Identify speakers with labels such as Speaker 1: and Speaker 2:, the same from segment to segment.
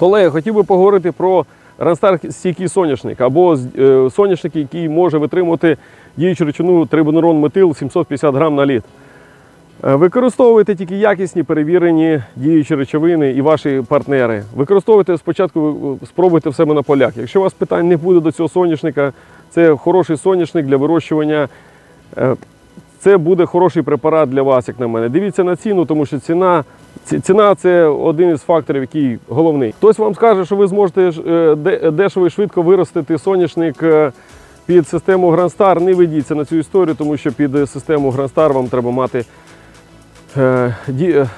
Speaker 1: Колеги, хотів би поговорити про стійкий соняшник або е, соняшник, який може витримувати діючу речовину трибунерон метил 750 грам на літ. Е, Використовуйте тільки якісні перевірені діючі речовини і ваші партнери. Використовуйте спочатку, спробуйте в себе на полях. Якщо у вас питань не буде до цього соняшника, це хороший соняшник для вирощування. Це буде хороший препарат для вас, як на мене. Дивіться на ціну, тому що ціна, ціна це один із факторів, який головний. Хтось вам скаже, що ви зможете е, де- дешево і швидко виростити соняшник е, під систему Грандстар. Не ведіться на цю історію, тому що під систему Грандстар вам треба мати Е,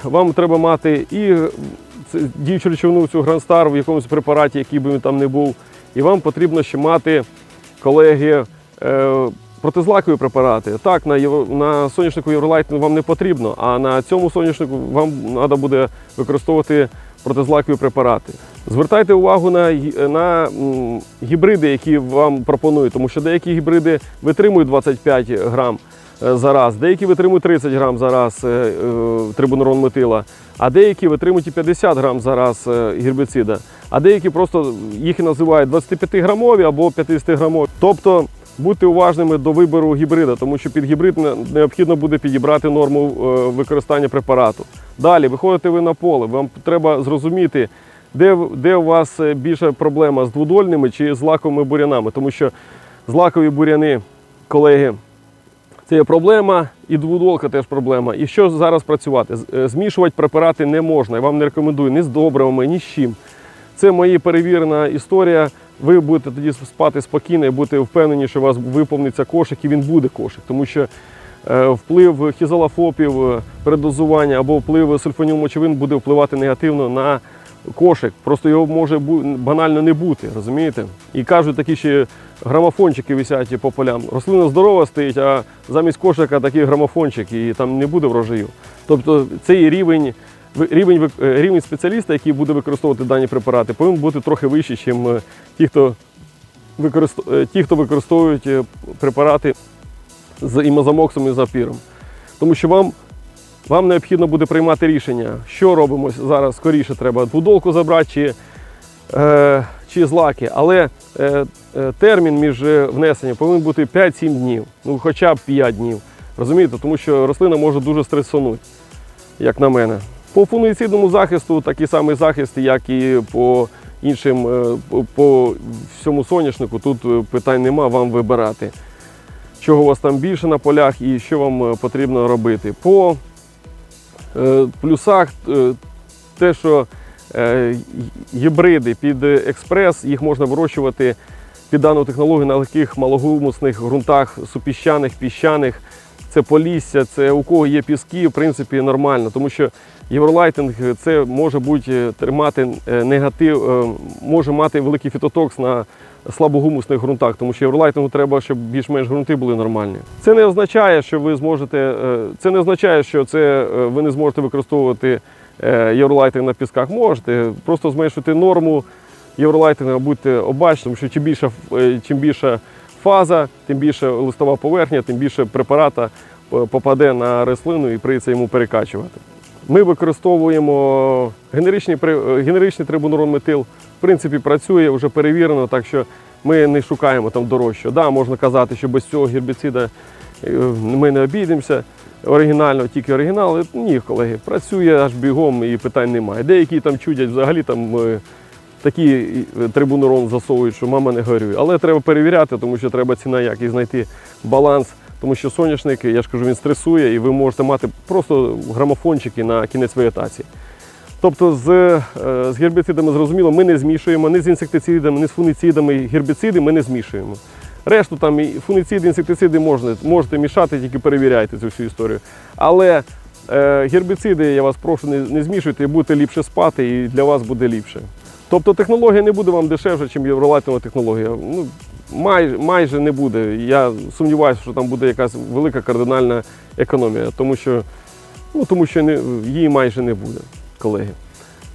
Speaker 1: Вам треба мати і діючу речовину цю Грандстар в якомусь препараті, який би він там не був. І вам потрібно ще мати, колеги, протизлакові препарати. Так, на, на соняшнику Євролайт вам не потрібно, а на цьому соняшнику вам треба буде використовувати протизлакові препарати. Звертайте увагу на, на гібриди, які вам пропонують, тому що деякі гібриди витримують 25 грам е, за раз, деякі витримують 30 грам за раз е, е, трибунерон метила, а деякі витримують і 50 грам за раз гербіцида, а деякі просто їх називають 25-грамові або 50-грамові. Тобто будьте уважними до вибору гібрида, тому що під гібрид необхідно буде підібрати норму е, використання препарату. Далі виходите ви на поле, вам треба зрозуміти, де, де у вас е, більша проблема з двудольними чи з лаковими бурянами, тому що злакові буряни, колеги, це є проблема, і двудолка теж проблема. І що зараз працювати? Е, Змішувати препарати не можна. Я вам не рекомендую ні з добривами, ні з чим. Це моя перевірена історія. Ви будете тоді спати спокійно і будете впевнені, що у вас виповниться кошик і він буде кошик. Тому що е, вплив хізалофопів, е, передозування або вплив сульфонілмочевин буде впливати негативно на кошик. Просто його може банально не бути, розумієте? І кажуть, такі ще грамофончики висять по полям. Рослина здорова стоїть, а замість кошика такий грамофончик, і там не буде врожаю. Тобто цей рівень, рівень, е, рівень спеціаліста, який буде використовувати дані препарати, повинен бути трохи вищий, ніж ті, хто е, ті, хто використовують е, препарати з імозамоксом і запіром. Тому що вам, вам необхідно буде приймати рішення, що робимо зараз скоріше треба двудолку забрати чи, е, чи злаки. Але е, е, термін між е, внесенням повинен бути 5-7 днів, ну хоча б 5 днів. Розумієте, тому що рослина може дуже стресонути, як на мене. По фунгіцидному захисту такий самий захист, як і по іншим, е, по- всьому соняшнику. Тут е, питань нема, вам вибирати чого у вас там більше на полях і що вам е, потрібно робити. По плюсах те, що гібриди під експрес, їх можна вирощувати під дану технологію на легких малогумусних ґрунтах, супіщаних, піщаних. Це полісся, це у кого є піски, в принципі, нормально, тому що євролайтинг це може бути е, тримати е, негатив, е, може мати великий фітотокс на слабогумусних ґрунтах, тому що євролайтингу треба, щоб більш-менш ґрунти були нормальні. Це не означає, що ви зможете, е, це не означає, що це е, ви не зможете використовувати е, євролайтинг на пісках. Можете, просто зменшуйте норму євролайтинга, будьте обачні, тому що чим більша, е, чим більша фаза, тим більше листова поверхня, тим більше препарата е, попаде на рослину і прийдеться йому перекачувати. Ми використовуємо генеричний, е, генеричний трибунурон метил. В принципі, працює, вже перевірено, так що ми не шукаємо там дорожче. Да, можна казати, що без цього гербіцида е, ми не обійдемося. Оригінально, тільки оригінал. Ні, колеги, працює аж бігом і питань немає. Деякі там чудять взагалі там такі е, трибунурон засовують, що мама не горює. Але треба перевіряти, тому що треба ціна якість знайти баланс. Тому що соняшник, я ж кажу, він стресує, і ви можете мати просто грамофончики на кінець вегетації. Тобто з, е, з гербіцидами зрозуміло, ми не змішуємо, ні з інсектицидами, ні з фунгіцидами, гербіциди ми не змішуємо. Решту там і фунгіциди, інсектициди можна, можете мішати, тільки перевіряйте цю всю історію. Але е, гербіциди, я вас прошу, не, не змішуйте і будете ліпше спати, і для вас буде ліпше. Тобто технологія не буде вам дешевше, ніж євролайтова технологія. Ну, майже, майже не буде. Я сумніваюся, що там буде якась велика кардинальна економія, тому що, ну, тому що не, її майже не буде, колеги.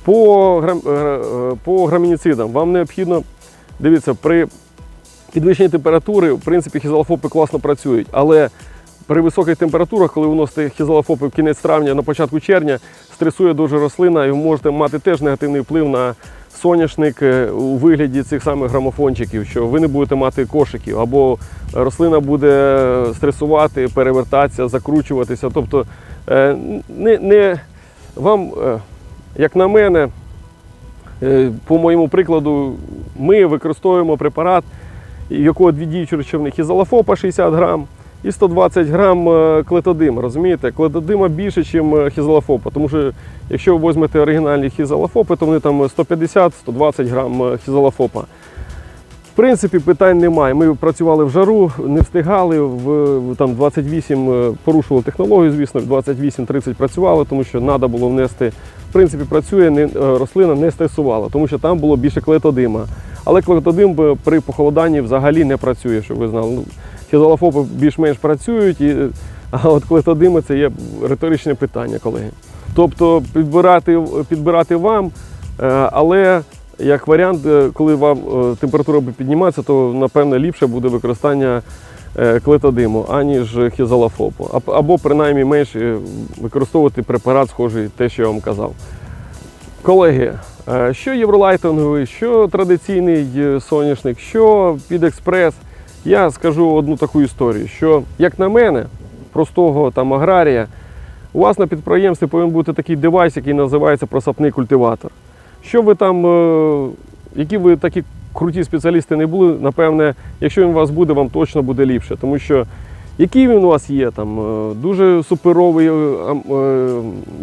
Speaker 1: По, е, е, по грамініцидам вам необхідно, дивіться, при підвищенні температури, в принципі, хізалофопи класно працюють, але при високих температурах, коли ви вносите хізалофопи в кінець травня, на початку червня, стресує дуже рослина, і ви можете мати теж негативний вплив на соняшник е, у вигляді цих самих грамофончиків, що ви не будете мати кошиків, або рослина буде стресувати, перевертатися, закручуватися. Тобто, е, не, не вам, е, як на мене, по моєму прикладу, ми використовуємо препарат, якого дві діючі речовини ізолафопа 60 грам і 120 грам е, клетодима. Розумієте? Клетодима більше, ніж хізолафопа. Тому що якщо ви візьмете оригінальні хізолафопи, то вони там 150-120 грам е, хізолафопа. В принципі, питань немає. Ми працювали в жару, не встигали, в, там 28 е, порушували технологію, звісно, в 28-30 працювали, тому що треба було внести. В принципі, працює, не, е, рослина не стресувала, тому що там було більше клетодима. Але клетодим при похолоданні взагалі не працює, щоб ви знали. Хізолафопи більш-менш працюють, і, а от клетодими це є риторичне питання, колеги. Тобто підбирати, підбирати вам, е, але як варіант, е, коли вам е, температура буде підніматися, то напевне ліпше буде використання клетодиму, аніж хізолафопу. Аб- Або принаймні менше використовувати препарат, схожий те, що я вам казав. Колеги, що євролайтинговий, що традиційний соняшник, що під експрес, я скажу одну таку історію, що, як на мене, простого там аграрія, у вас на підприємстві повинен бути такий девайс, який називається просапний культиватор. Що ви там, е, які ви такі круті спеціалісти не були, напевне, якщо він у вас буде, вам точно буде ліпше. Тому що який він у вас є, там, е, дуже суперовий е,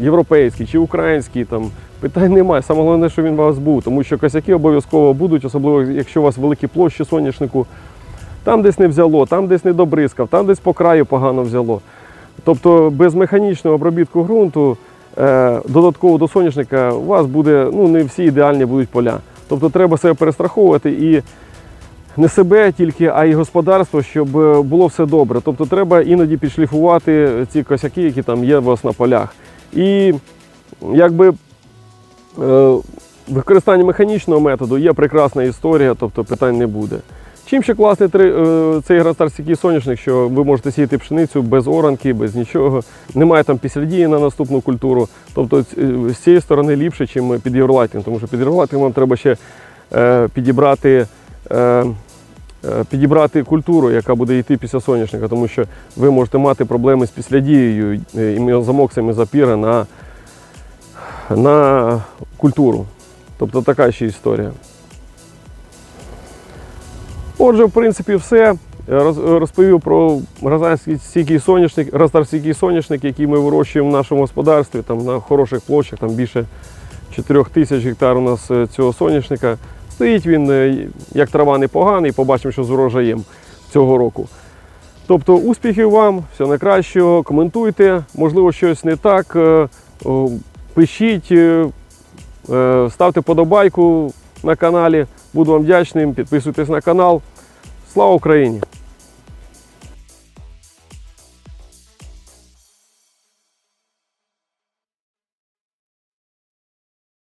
Speaker 1: європейський чи український, там, питань немає. Саме головне, що він у вас був, тому що косяки обов'язково будуть, особливо якщо у вас великі площі соняшнику. Там десь не взяло, там десь не добризкав, там десь по краю погано взяло. Тобто без механічного обробітку ґрунту е, додатково до соняшника у вас буде, ну не всі ідеальні будуть поля. Тобто треба себе перестраховувати і не себе тільки, а й господарство, щоб е, було все добре. Тобто треба іноді підшліфувати ці косяки, які там є у вас на полях. І якби е, використання механічного методу є прекрасна історія, тобто питань не буде. Чим ще класний е, цей грастарський соняшник, що ви можете сіяти пшеницю без оранки, без нічого. Немає там післядії на наступну культуру. Тобто е, з цієї сторони ліпше, ніж під євролайтинг, тому що під євролайтинг вам треба ще е, підібрати. Підібрати культуру, яка буде йти після соняшника, тому що ви можете мати проблеми з післядією і замоксами запіра на, на культуру. Тобто така ще історія. Отже, в принципі, все. Розповів про грозарський соняшник, грозарський соняшник, який ми вирощуємо в нашому господарстві, там на хороших площах, там більше 4 тисяч гектар у нас е, цього соняшника. Стоїть він е, як трава непоганий, побачимо, що з урожаєм цього року. Тобто успіхів вам, всього найкращого, коментуйте, можливо, щось не так. е, Пишіть, е, е, ставте подобайку на каналі. Буду вам вдячним. Підписуйтесь на канал. Слава Україні!